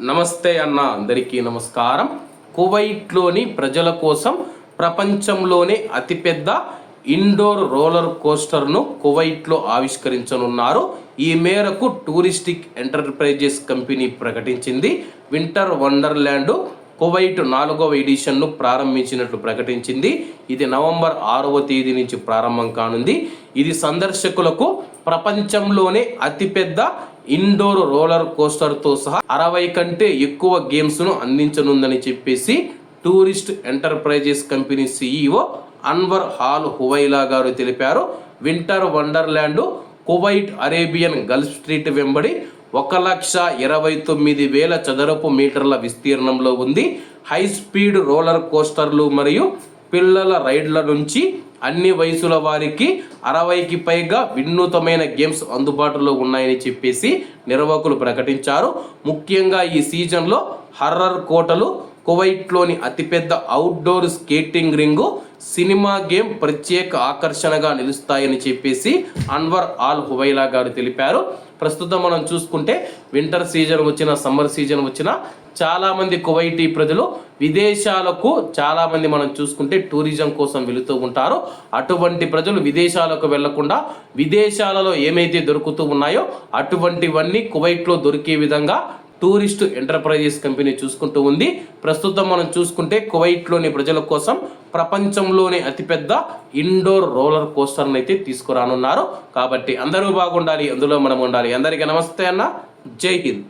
నమస్తే అన్న అందరికీ నమస్కారం. కువైట్లోని ప్రజల కోసం ప్రపంచంలోనే అతిపెద్ద ఇండోర్ రోలర్ కోస్టర్ను కువైట్లో ఆవిష్కరించనున్నారు. ఈ మేరకు టూరిస్టిక్ ఎంటర్ప్రైజెస్ కంపెనీ ప్రకటించింది. వింటర్ వండర్ల్యాండ్ కువైట్ నాలుగవ ఎడిషన్ను ప్రారంభించినట్లు ప్రకటించింది. ఇది నవంబర్ ఆరవ తేదీ నుంచి ప్రారంభం కానుంది. ఇది సందర్శకులకు ప్రపంచంలోనే అతిపెద్ద ఇండోర్ రోలర్ కోస్టర్తో సహా అరవై కంటే ఎక్కువ గేమ్స్ను అందించనుందని చెప్పేసి tourist enterprises company CEO Anwar Al Huwaila garu తెలిపారు. Winter wonderland Kuwait Arabian Gulf street వెంబడి ఒక లక్ష ఇరవై తొమ్మిది వేల చదరపు మీటర్ల విస్తీర్ణంలో ఉంది. హై స్పీడ్ రోలర్ కోస్టర్లు మరియు పిల్లల రైడ్ల నుంచి అన్ని వయసుల వారికి అరవైకి పైగా వినూతమైన గేమ్స్ అందుబాటులో ఉన్నాయని చెప్పేసి నిర్వాహకులు ప్రకటించారు. ముఖ్యంగా ఈ సీజన్లో హర్రర్ కోటలు కువైట్లోని అతిపెద్ద outdoor skating ring cinema game ప్రత్యేక ఆకర్షణగా నిలుస్తాయని చెప్పేసి అన్వర్ ఆల్ హువైలా గారు తెలిపారు. ప్రస్తుతం మనం చూసుకుంటే వింటర్ సీజన్ వచ్చిన సమ్మర్ సీజన్ వచ్చిన చాలామంది కువైటీ ప్రజలు విదేశాలకు చాలామంది మనం చూసుకుంటే టూరిజం కోసం వెళుతూ ఉంటారు. అటువంటి ప్రజలు విదేశాలకు వెళ్ళకుండా విదేశాలలో ఏమైతే దొరుకుతూ ఉన్నాయో అటువంటివన్నీ కువైట్లో దొరికే విధంగా టూరిస్ట్ ఎంటర్ప్రైజెస్ కంపెనీ చూసుకుంటూ ఉంది. ప్రస్తుతం మనం చూసుకుంటే కువైట్లోని ప్రజల కోసం ప్రపంచంలోనే అతిపెద్ద ఇండోర్ రోలర్ కోస్టర్ని అయితే తీసుకురానున్నారు. కాబట్టి అందరూ బాగుండాలి అందులో మనం ఉండాలి. అందరికీ నమస్తే అన్న. జై హింద్.